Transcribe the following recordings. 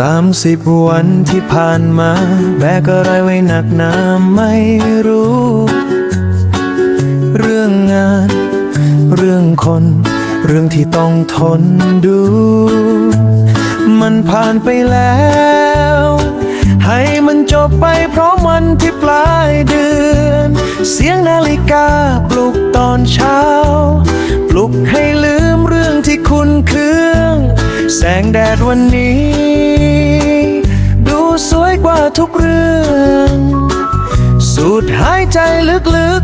สิบวันที่ผ่านมา แบกอะไรไว้หนักหนาไม่รู้ เรื่องงาน เรื่องคน เรื่องที่ต้องทนดู มันผ่านไปแล้ว ให้มันจบไปเพราะมันที่ปลายเดือน เสียงนาฬิกาปลุกตอนเช้า ปลุกให้ลืมเรื่องที่คุณเครื่อง แสงแดดวันนี้ ทุกเรื่อง สูดหายใจลึก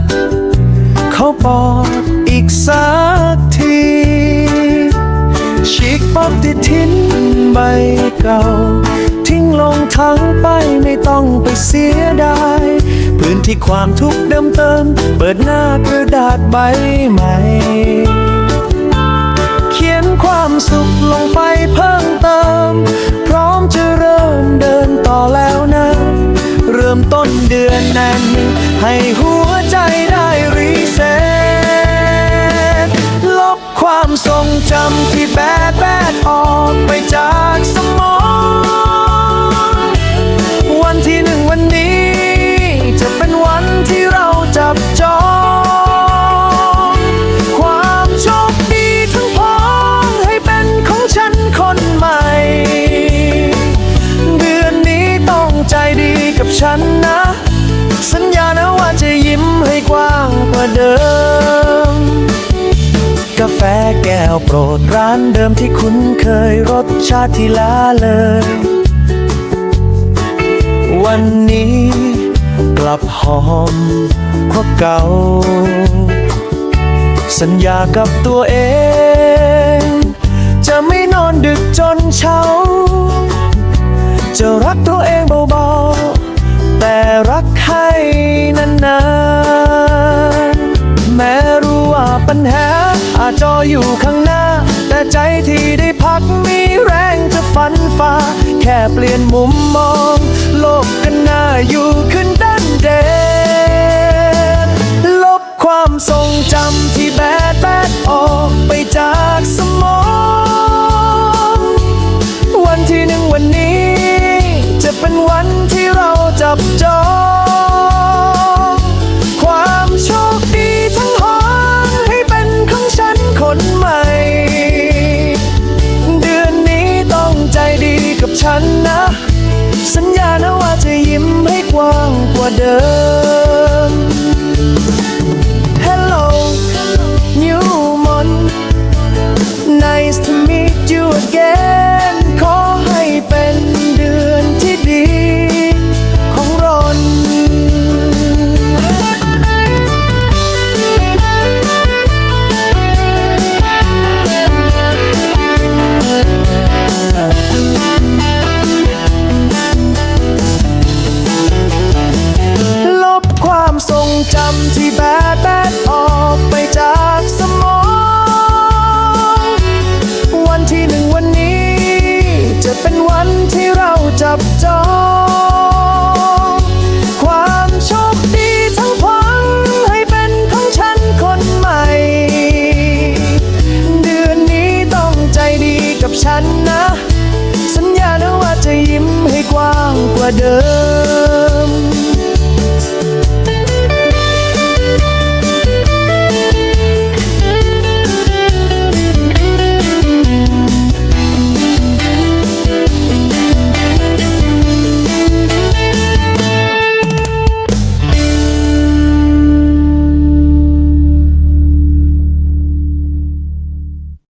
ๆ เข้าปอดอีกสักทีฉีกปฏิทินใบเก่า ทิ้งลงทั้งไปไม่ต้องไปเสียดาย พื้นที่ความทุกข์เดิมเติม เปิดหน้ากระดาษใบใหม่ เขียนความสุขลงไป ให้หัวใจได้รีเซ็ตลบความทรงจำที่แบ วโปรดร้านเดิมที่คุ้นเคยรสชาติที่ล้าเลย วันนี้กลับหอมกว่าเก่า สัญญากับตัวเอง จะไม่นอนดึกจนเช้า จะรักตัว ปัญหาอาจจออยู่ข้างหน้า แต่ใจที่ได้พักมีแรงจะฟันฝ่า แค่เปลี่ยนมุมมอง โลกกันหน้าอยู่ขึ้นดันเดนลบความทรงจำที่แบดแบดออกไปจากสมอง วันที่หนึ่งวันนี้ จะเป็นวันที่เราจับจองา แบดแบดออกไปจากสมอง วันที่หนึ่งวันนี้ จะเป็นวันที่เราจับจองความโชคดีทั้งพังให้เป็นของฉันคนใหม่ เดือนนี้ต้องใจดีกับฉันนะ สัญญานะว่าจะยิ้มให้กว้างกว่าเดิม